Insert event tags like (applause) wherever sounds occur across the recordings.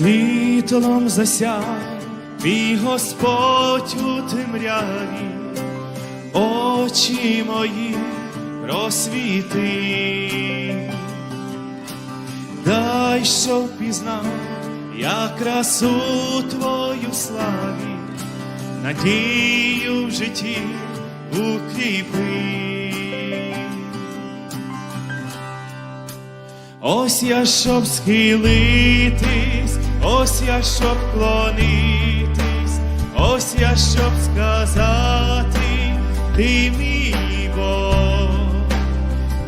Світлом засяг мій Господь у темряві, очі мої розсвіти. Дай, щоб пізнав, я красу твою славі, надію в житті укріпи. Ось я щоб схилитись, ось я щоб клонитись, ось я щоб сказати, ти мій Бог,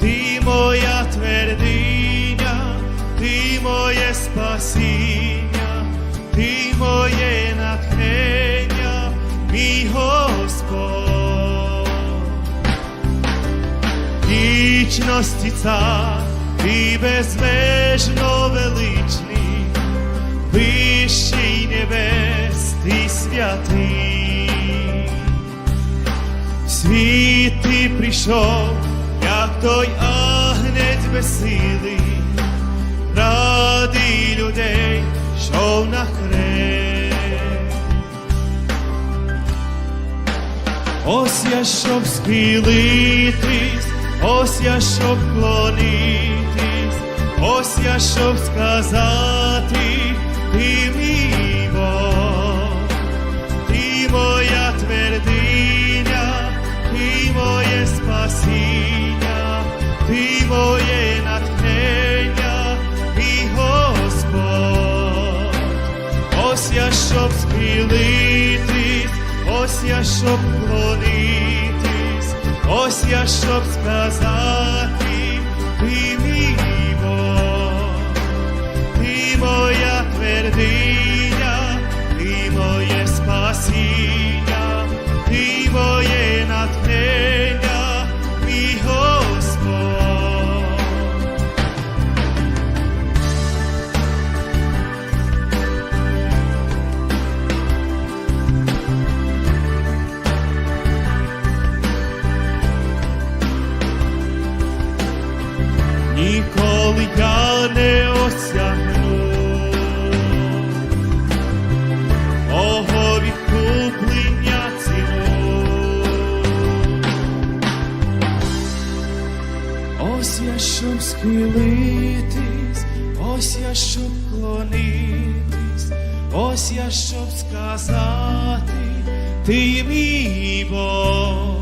ти моя твердиня, ти моє спасіння, ти моє натхнення, мій Господь вічності цар, ти безмежно величний, небес, ти святий. Світ ти прийшов, як той агнець безсилий, ради людей, що на хрест. Ось я щоб схилитись, ось я щоб клонитись, ось я щоб сказати, ти щоб схилитись, ось я щоб клонитись, ось я щоб сказати, ти мій Бог, ти моя твердиня, ти моє спасіння, мій Бог.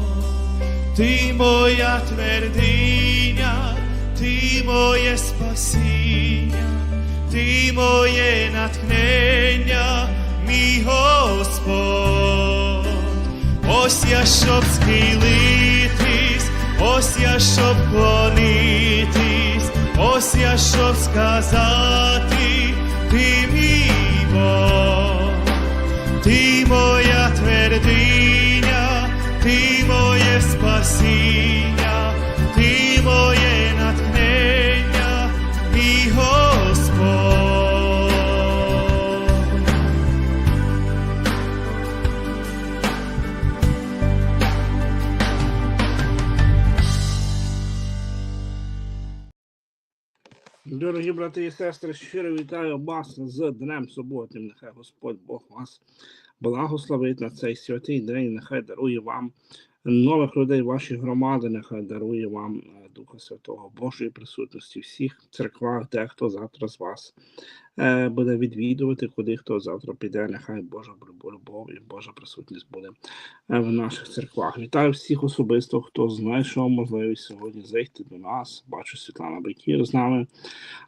Ти моя твердиня, ти моє спасіння, ти моє натхнення, мій Господь. Ось я щоб схилитись, ось я щоб клонитись, ось я щоб сказати, ти мій Бог. Ти моя твердиня, моє спасіння, ти моє натхнення, мій Господь. Дорогі брати і сестри, щиро вітаю вас з Днем суботним. Нехай Господь Бог вас благословить на цей святий день. Нехай дарує вам нових людей ваші громади. Нехай дарує вам е, Духа Святого Божої присутності в всіх церквах, де хто завтра з вас е, буде відвідувати, куди хто завтра піде. Нехай Божа любов і Божа присутність буде е, в наших церквах. Вітаю всіх особисто, хто знайшов можливість сьогодні зайти до нас. Бачу Світлана Бекір з нами.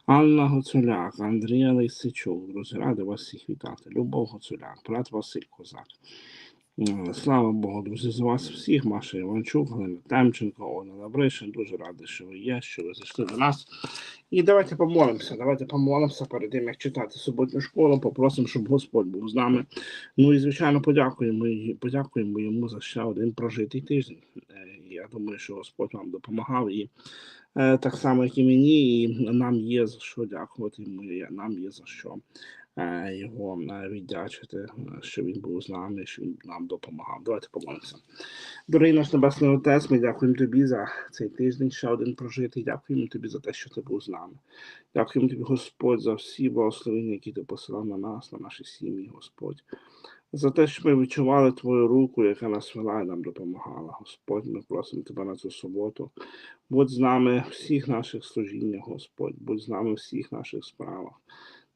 Анна Гоцуляк, Андрія Лисичук, друзі, радий вас всіх вітати. Любов Гоцуляк, брат Василь Козак. Е, Слава Богу, друзі, з вас всіх, Маша Іванчук, Галина Темченко, Олена Лавришин. Дуже радий, що ви є, що ви зайшли до нас. І давайте помолимося. Давайте помолимося перед тим, як читати суботню школу. Попросимо, щоб Господь був з нами. Ну і звичайно, подякуємо подякуємо йому за ще один прожитий тиждень. Е, Я думаю, що Господь вам допомагав і е, так само, як і мені, і нам є за що дякувати. йому, і Нам є за що його е, віддячити, е, що він був з нами, що він нам допомагав. Давайте помолимося. Дорогий наш Небесний Отець, ми дякуємо тобі за цей тиждень, ще один прожитий. Дякуємо тобі за те, що ти був з нами. Дякуємо тобі, Господь, за всі благословення, які ти посилав на нас, на наші сім'ї, Господь. За те, що ми відчували Твою руку, яка нас вела і нам допомагала. Господь, ми просимо тебе на цю суботу. Будь з нами всіх наших служіннях, Господь, будь з нами всіх наших справах.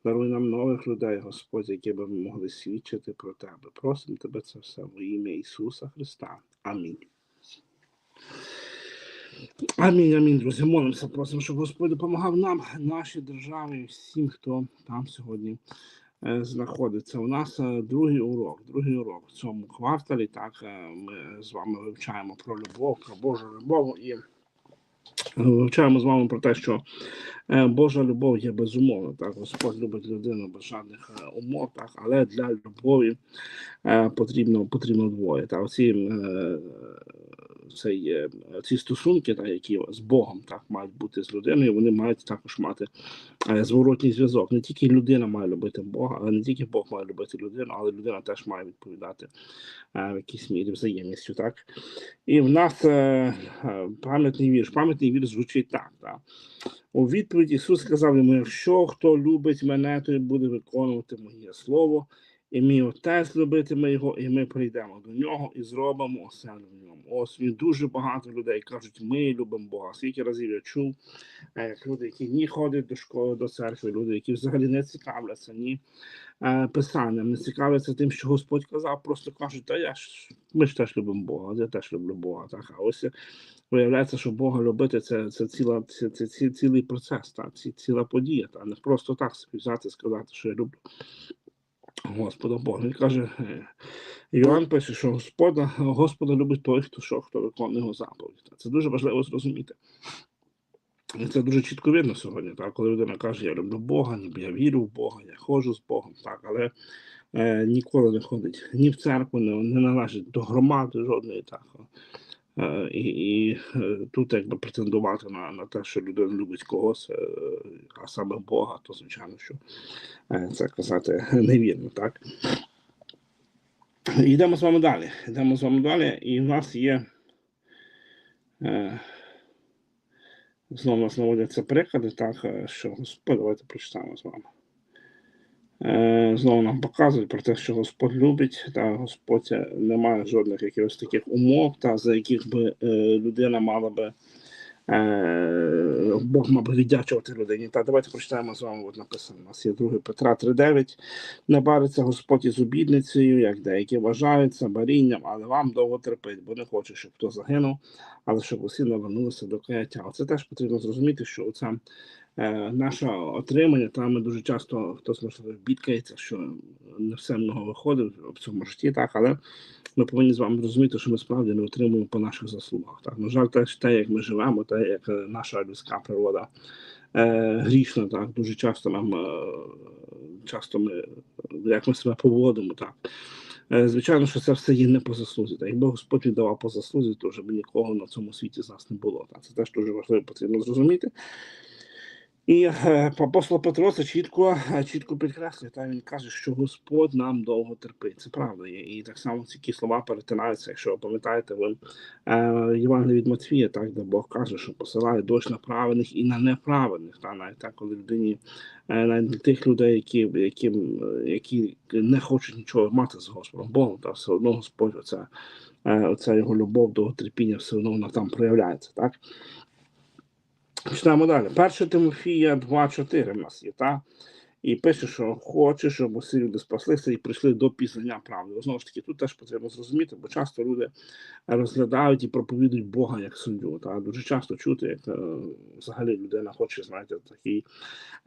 Даруй нам нових людей, Господь, які би могли свідчити про Тебе. Просимо Тебе це все во ім'я Ісуса Христа. Амінь. Амінь, амінь, друзі. Молимося, просимо, щоб Господь допомагав нам, нашій державі, всім, хто там сьогодні е, знаходиться. У нас е, другий урок. Другий урок в цьому кварталі. Так, е, ми з вами вивчаємо про любов, про Божу любов і вивчаємо з вами про те, що е, Божа любов є безумовна. Так, Господь любить людину без жодних е, умов, так, але для любові е, потрібно, потрібно двоє. Так, оці, цей, е, ці стосунки, так, які з Богом так, мають бути з людиною, вони мають також мати е, зворотній зв'язок. Не тільки людина має любити Бога, але не тільки Бог має любити людину, але людина теж має відповідати е, в якійсь мірі взаємністю. Так? І в нас пам'ятний вірш. Пам'ятний вірш звучить так. так. У відповідь Ісус сказав йому: якщо хто любить мене, той буде виконувати моє слово, і мій отець любитиме його, і ми прийдемо до нього і зробимо оселю в ньому. Ось він дуже багато людей кажуть, ми любимо Бога. Скільки разів я чув, е, як люди, які ні ходять до школи, до церкви, люди, які взагалі не цікавляться ні е, писанням, не цікавляться тим, що Господь казав, просто кажуть, та я ж ми ж теж любимо Бога, я теж люблю Бога. Так, а ось виявляється, що Бога любити це, це ціла це, це, ці- цілий процес, так, ці, ціла подія. Та не просто так собі взяти сказати, що я люблю. Господа Бога. Він каже, е, Іоанн пише, що Господа, Господа любить той, хто що, хто виконує його заповіді. Та Це дуже важливо зрозуміти. Це дуже чітко видно сьогодні, так, коли людина каже, я люблю Бога, ніби я вірю в Бога, я ходжу з Богом, так, але е, ніколи не ходить ні в церкву, не, не належить до громади жодної. Так, е, і і е, тут якби претендувати на, на те, що людина любить когось, е, а саме Бога, то звичайно, що е, це казати (laughs) невірно, так? Йдемо з вами далі. Йдемо з вами далі, і в нас є. Е, знову нас наводяться приклади, так, е, що давайте прочитаємо з вами. Е, знову нам показують про те, що Господь любить, та Господь е, не має жодних якихось таких умов, та за яких би е, людина мала би Бог мав би віддячувати людині. Та давайте прочитаємо з вами, от написано. У нас є 2 Петра 3,9. Не бариться Господь із обідницею, як деякі вважаються, барінням, але вам довго терпить, бо не хоче, щоб хто загинув, але щоб усі навернулися до каяття. Оце теж потрібно зрозуміти, що оце е, наше отримання, там ми дуже часто хтось можливо бідкається, що не все много виходить в цьому житті, так, але ми повинні з вами розуміти, що ми справді не отримуємо по наших заслугах. Так, на жаль, теж те, як ми живемо, те, як е, наша людська природа е, грішна, так дуже часто нам е, часто ми як ми себе поводимо, так. Е, Звичайно, що це все є не по заслузі. Так, якби Господь віддавав по заслузі, то вже б нікого на цьому світі з нас не було. Так. Це теж дуже важливо потрібно зрозуміти. І е, апостол Петро це чітко, е, чітко підкреслює. Та він каже, що Господь нам довго терпить. Це правда. І, так само ці слова перетинаються, якщо ви пам'ятаєте, ви е, Євангелії від Матвія, так де Бог каже, що посилає дощ на праведних і на неправедних. Та навіть так, коли людині навіть для тих людей, які, які, які не хочуть нічого мати з Господом Богом, та все одно Господь, оця, оця його любов до терпіння, все одно вона там проявляється. Так. Читаємо далі. 1 Тимофія 2.4 в нас є, так? І пише, що хоче, щоб усі люди спаслися і прийшли до пізнання правди. Знову ж таки, тут теж потрібно зрозуміти, бо часто люди розглядають і проповідують Бога як суддю. Та дуже часто чути, як е, взагалі людина хоче, знаєте, такий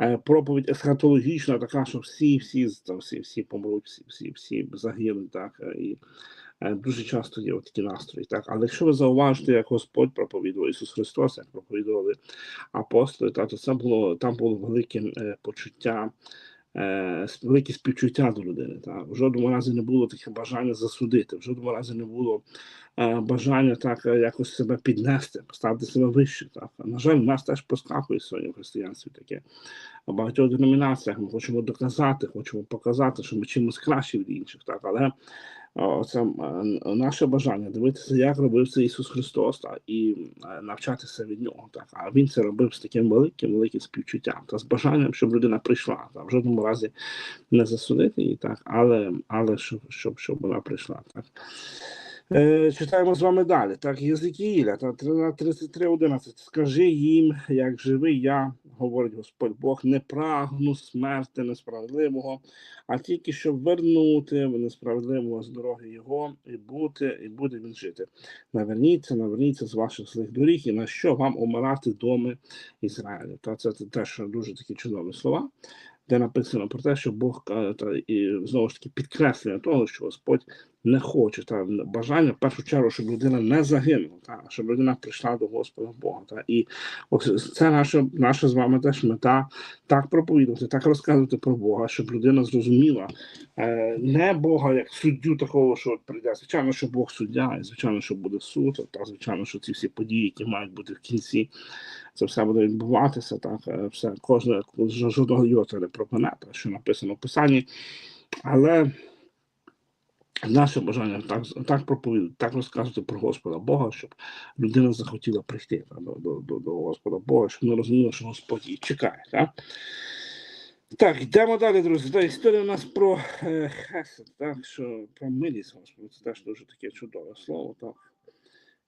е, проповідь есхатологічна, така, що всі, всі, та всі, всі помруть, всі, всі, всі загинуть, так. е, І Дуже часто є такі настрої, так. Але якщо ви зауважите, як Господь проповідував Ісус Христос, як проповідували апостоли, так, то це було там було велике е, почуття е, велике співчуття до людини. Так? В жодному разі не було таке бажання засудити, в жодному разі не було е, бажання так е, якось себе піднести, поставити себе вище. Так? На жаль, в нас теж проскакує сьогодні в християнстві таке. В багатьох деномінаціях ми хочемо доказати, хочемо показати, що ми чимось кращі від інших. Так? Але о, це е, наше бажання дивитися, як робив це Ісус Христос, та, і е, навчатися від нього. Так. А він це робив з таким великим, великим співчуттям та з бажанням, щоб людина прийшла. та В жодному разі не засудити її, так, але, але щоб, щоб, щоб вона прийшла. Так. Е, читаємо з вами далі. Так, Єзикіїля, та 33.11. Скажи їм, як живий я, говорить Господь Бог, не прагну смерти несправедливого, а тільки щоб вернути несправедливого з дороги його і бути, і буде він жити. Наверніться, наверніться з ваших злих доріг, і на що вам умирати доми Ізраїля. Та це теж дуже такі чудові слова. Де написано про те, що Бог та і знову ж таки підкреслення того, що Господь не хоче та бажання в першу чергу, щоб людина не загинула, та щоб людина прийшла до Господа Бога. Та і ось це наша наша з вами теж мета так проповідувати, так розказувати про Бога, щоб людина зрозуміла е, не Бога як суддю такого, що прийде. Звичайно, що Бог суддя, і звичайно, що буде суд, та звичайно, що ці всі події, які мають бути в кінці, це все буде відбуватися. Так, е, все кожне жодного йота не пропане, що написано в Писанні. Але наше бажання так, так проповідати, так розказувати про Господа Бога, щоб людина захотіла прийти та, до, до, до, до Господа Бога, щоб вона розуміла, що Господь її чекає. Так? Так, йдемо далі, друзі. Та історія у нас про е, хесед, так, що про милість Господа. Це теж дуже таке чудове слово. Так.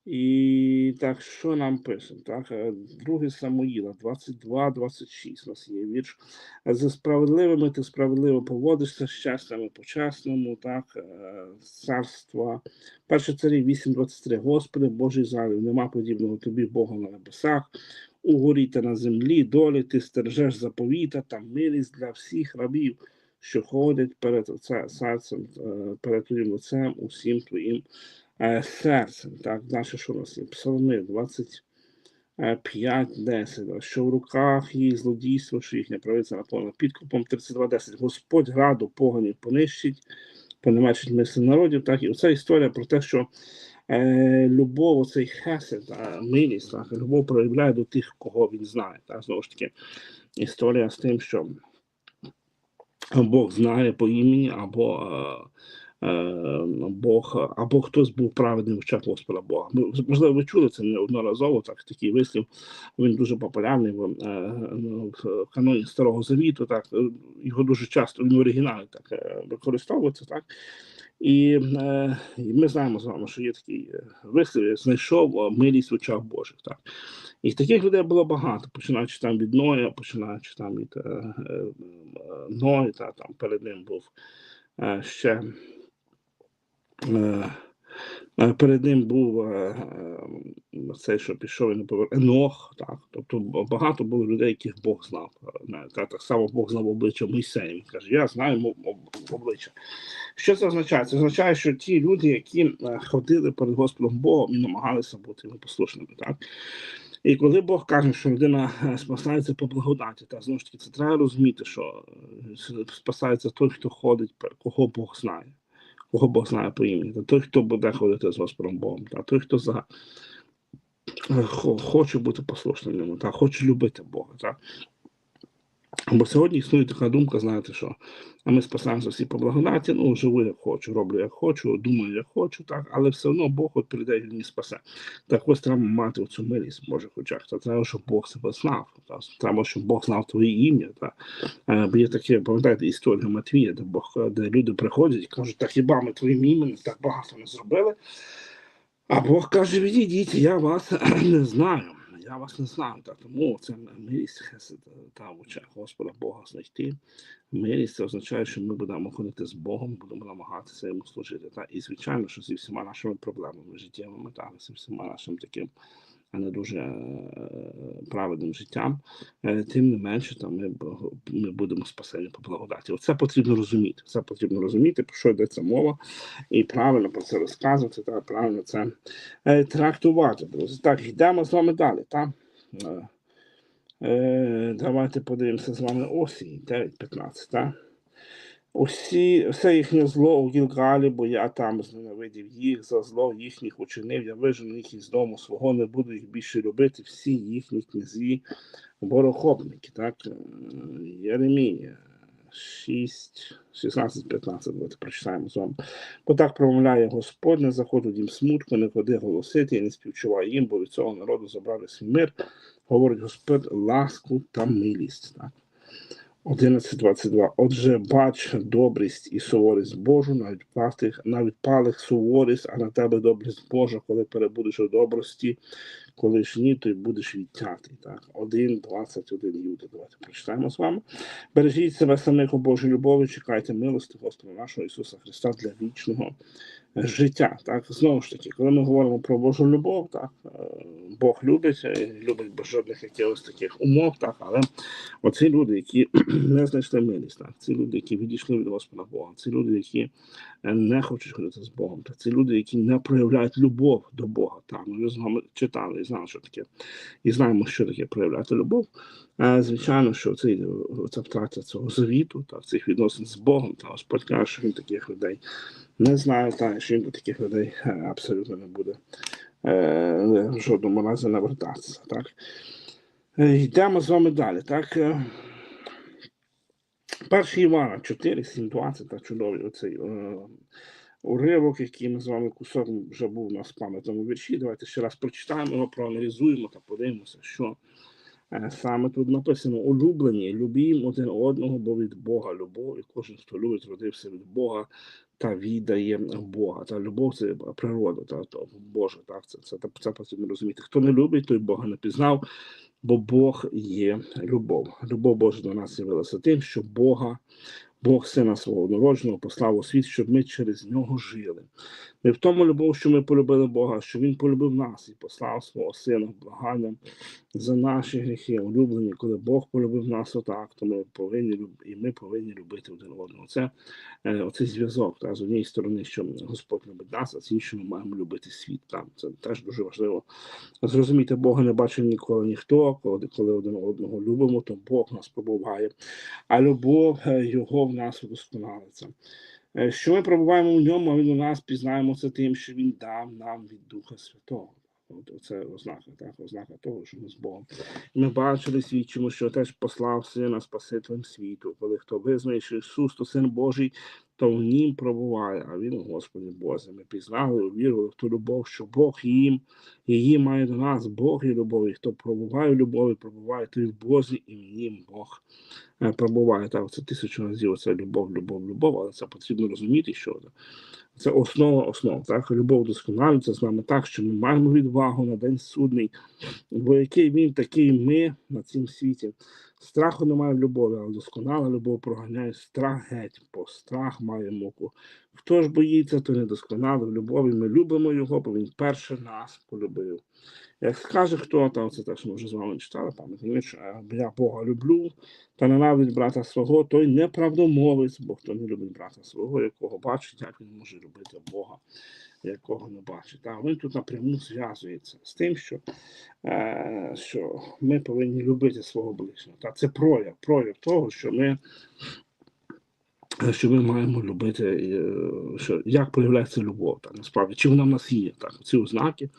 І так, що нам пише? Так, е, 2 Самуїла 22, 26. У нас є вірш. За справедливими ти справедливо поводишся, з щастями по-чесному, так, е, царства. Перше царі 8, 23. Господи, Божий залів, нема подібного тобі Бога на небесах, у горі та на землі, долі ти стержеш заповіта та милість для всіх рабів, що ходять перед це- серцем, е, перед твоїм лицем, усім твоїм серцем. Так, нас є? Псалми 25, 10. Що в руках їх злодійство, що їхня правиця наповнена підкупом 32.10. Господь граду поганів понищить, понемечить мисли народів. Так, і оця історія про те, що е, любов, оцей хесед, е, милість, так, любов проявляє до тих, кого він знає. Так, знову ж таки, історія з тим, що Бог знає по імені, або е, е, Бог, або хтось був праведним в очах Господа Бога. Ми, можливо, ви чули це неодноразово, так, такий вислів. Він дуже популярний в, е, в каноні Старого Завіту. Так, е, його дуже часто він в оригіналі так е, використовується. Так. І, е, і ми знаємо з вами, що є такий е, вислів, знайшов е, милість в очах Божих. Так. І таких людей було багато, починаючи там від Ноя, починаючи там від е, е, е, Ной, та там перед ним був е, ще. Е, е, Перед ним був е, цей, що пішов і не повер... Енох, так. Тобто багато було людей, яких Бог знав. Так само Бог знав обличчя Мойсея. Каже, я знаю обличчя. Що це означає? Це означає, що ті люди, які ходили перед Господом Богом і намагалися бути йому послушними. Так? І коли Бог каже, що людина спасається по благодаті, та знову ж таки це треба розуміти, що спасається той, хто ходить, кого Бог знає, кого Бог знає по імені, та той, хто буде ходити з Господом Богом, та той, хто за хоче бути послушним йому, та хоче любити Бога. Та. Бо сьогодні існує така думка, знаєте, що а ми спасаємося всі по благодаті, ну живу як хочу, роблю як хочу, думаю, як хочу, так, але все одно Бог от прийде і не спасе. Так ось треба мати оцю милість в Божих очах. Та треба, щоб Бог себе знав. Та, треба, щоб Бог знав твоє ім'я. Та. Е, Бо є таке, пам'ятаєте, історія Матвія, де Бог, де люди приходять і кажуть, так хіба ми твоїм іменем так багато не зробили? А Бог каже: відійдіть, я вас (clears throat) не знаю. Я вас не знаю. Та, тому це милість хесед та в очах Господа Бога знайти. Милість це означає, що ми будемо ходити з Богом, будемо намагатися йому служити. Та? І звичайно, що зі всіма нашими проблемами життєвими, та, зі всіма нашим таким а не дуже е, праведним життям, е, тим не менше, там ми, ми будемо спасені по благодаті. Оце потрібно розуміти. Це потрібно розуміти, про що йдеться мова, і правильно про це розказувати, та правильно це е, трактувати, друзі. Так, йдемо з вами далі. Та? Давайте подивимося з вами осінь 9.15. Усі, все їхнє зло у Гілгалі, бо я там зненавидів їх за зло їхніх учинив, я вижену їх із дому свого, не буду їх більше любити, всі їхні князі, ворохобники, так? Е, Єремія 6, 16, 15, давайте прочитаємо з вами. Бо так промовляє Господь, не заходить їм смутку, не ходи голосити, і не співчувай їм, бо від цього народу забрали свій мир, говорить Господь, ласку та милість. Так? 11.22. Отже, бач добрість і суворість Божу, навіть пастих, навіть палих суворість, а на тебе добрість Божа, коли перебудеш у добрості, коли ж ні, то й будеш відтятий. Так, 1.21 Юди. Давайте прочитаємо з вами. Бережіть себе самих у Божій любові, чекайте милости Господа нашого Ісуса Христа для вічного життя. Так, знову ж таки, коли ми говоримо про Божу любов, так, е, Бог любить, е, любить без жодних якихось таких умов, так, але оці люди, які (clears throat) не знайшли милість, так, ці люди, які відійшли від Господа Бога, ці люди, які е, не хочуть ходити з Богом, так, ці люди, які не проявляють любов до Бога. Так, ми з вами читали і знали, що таке, і знаємо, що таке проявляти любов. Е, Звичайно, що цей, ця втрата цього завіту, так, цих відносин з Богом, та Господь каже, що він таких людей не знає, та, що він до таких людей е, абсолютно не буде е, жодному разі навертатися. Так. Е, Йдемо з вами далі. Так. Е, Перший Івана 4, 7, 20, та чудовий оцей е, уривок, який ми з вами кусок вже був у нас пам'ятному вірші. Давайте ще раз прочитаємо його, проаналізуємо та подивимося, що е, саме тут написано: улюблені, любім один одного, бо від Бога любов, і кожен, хто любить, родився від Бога та віддає Бога. Та любов це природа, та, то Боже, так, це, це, це, це потрібно розуміти. Хто не любить, той Бога не пізнав, бо Бог є любов. Любов Божа до нас з'явилася тим, що Бога, Бог сина свого народженого послав у світ, щоб ми через нього жили. Не в тому любов, що ми полюбили Бога, що Він полюбив нас і послав свого сина благанням за наші гріхи, улюблені, коли Бог полюбив нас отак, то ми повинні і ми повинні любити один одного. Це е, оцей зв'язок. Та, з однієї сторони, що Господь любить нас, а з іншої ми маємо любити світ. Та. Це теж дуже важливо. Зрозуміти, Бога не бачив ніколи ніхто, коли, коли один одного любимо, то Бог нас пробуває, а любов е, Його в нас удосконалиться. Е, Що ми пробуваємо в ньому, а він у нас пізнаємо це тим, що він дав нам від Духа Святого. От це ознака, так, ознака того, що ми з Богом. Ми бачили, свідчимо, що теж послав сина Спасителем світу. Коли хто визнає, що Ісус то син Божий, то в нім пробуває, а він Господі Бозі. Ми пізнали, увірували в ту любов, що Бог їм, її має до нас, Бог є любов, і хто пробуває в любові, пробуває той в Бозі, і в нім Бог е, пробуває. Так, це тисячу разів це любов, любов, любов, але це потрібно розуміти, що. Це основа основ. Так? Любов досконалюється з нами так, що ми маємо відвагу на день судний, бо який він, такий ми на цім світі. Страху немає в любові, але досконала любов проганяє страх геть, бо страх має муку. Хто ж боїться, то не досконалий в любові. Ми любимо його, бо він перше нас полюбив. Як скаже хто, то це теж ми вже з вами читали, пам'ятаєте, що е, я Бога люблю, та ненавидить брата свого, той неправдомовець, бо хто не любить брата свого, якого бачить, як він може любити Бога, якого не бачить. А він тут напряму зв'язується з тим, що, е, що ми повинні любити свого ближнього. Та це прояв, прояв того, що ми. Що ми маємо любити, е, що як проявляється любов, та, насправді, чи вона в нас є, так, ці ознаки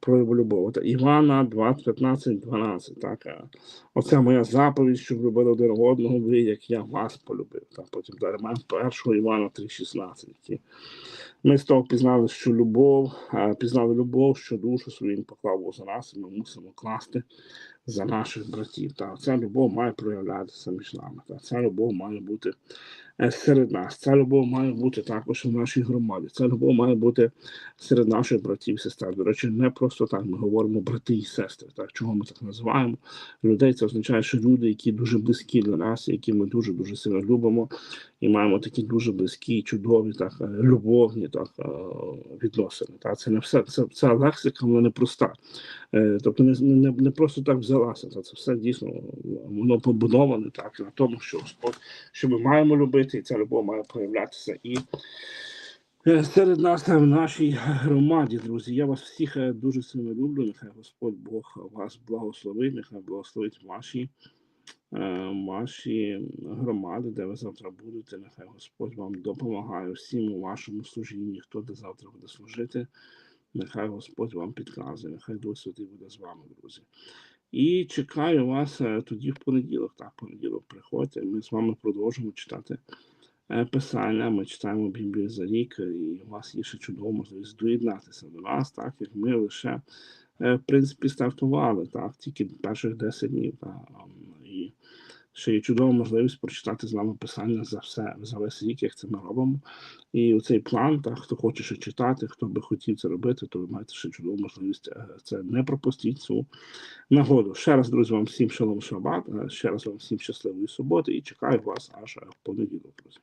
прояву любові. Та Івана 2, 15, 12. Так, оце моя заповідь, щоб любили один одного, ви, як я вас полюбив. Так, потім далі маємо 1 Івана 3, 16. Які ми з того пізнали, що любов, пізнали любов, що душу свою поклав за нас, і ми мусимо класти за наших братів. Та ця любов має проявлятися між нами. Та ця любов має бути серед нас. Ця любов має бути також в нашій громаді. Ця любов має бути серед наших братів і сестер. До речі, не просто так ми говоримо брати і сестри. Так чого ми так називаємо людей? Це означає, що люди, які дуже близькі для нас, які ми дуже дуже сильно любимо, і маємо такі дуже близькі, чудові, так е, любовні так е, відносини. Так, це не все це, ця лексика, вона не проста. Е, Тобто не, не, не просто так взялася. Це все дійсно воно побудоване так на тому, що що ми маємо любити, і ця любов має проявлятися і е, серед нас е, в нашій громаді, друзі. Я вас всіх е, дуже сильно люблю. Нехай Господь Бог вас благословить, нехай благословить ваші, е, ваші громади, де ви завтра будете. Нехай Господь вам допомагає всім у вашому служінні, хто де завтра буде служити. Нехай Господь вам підказує, нехай Дух Святий буде з вами, друзі. І чекаю вас е, тоді в понеділок. Так, понеділок приходьте. Ми з вами продовжимо читати е, писання. Ми читаємо Біблію за рік, і у вас є ще чудова можливість доєднатися до нас, так як ми лише е, в принципі стартували, так, тільки перших 10 днів. Так, ще є чудова можливість прочитати з нами писання за все за весь рік, як це ми робимо. І у цей план, та хто хоче ще читати, хто би хотів це робити, то ви маєте ще чудову можливість е, це не пропустіть цю нагоду. Ще раз, друзі, вам всім шалом шабат, е, ще раз вам всім щасливої суботи і чекаю вас аж в понеділок, друзі.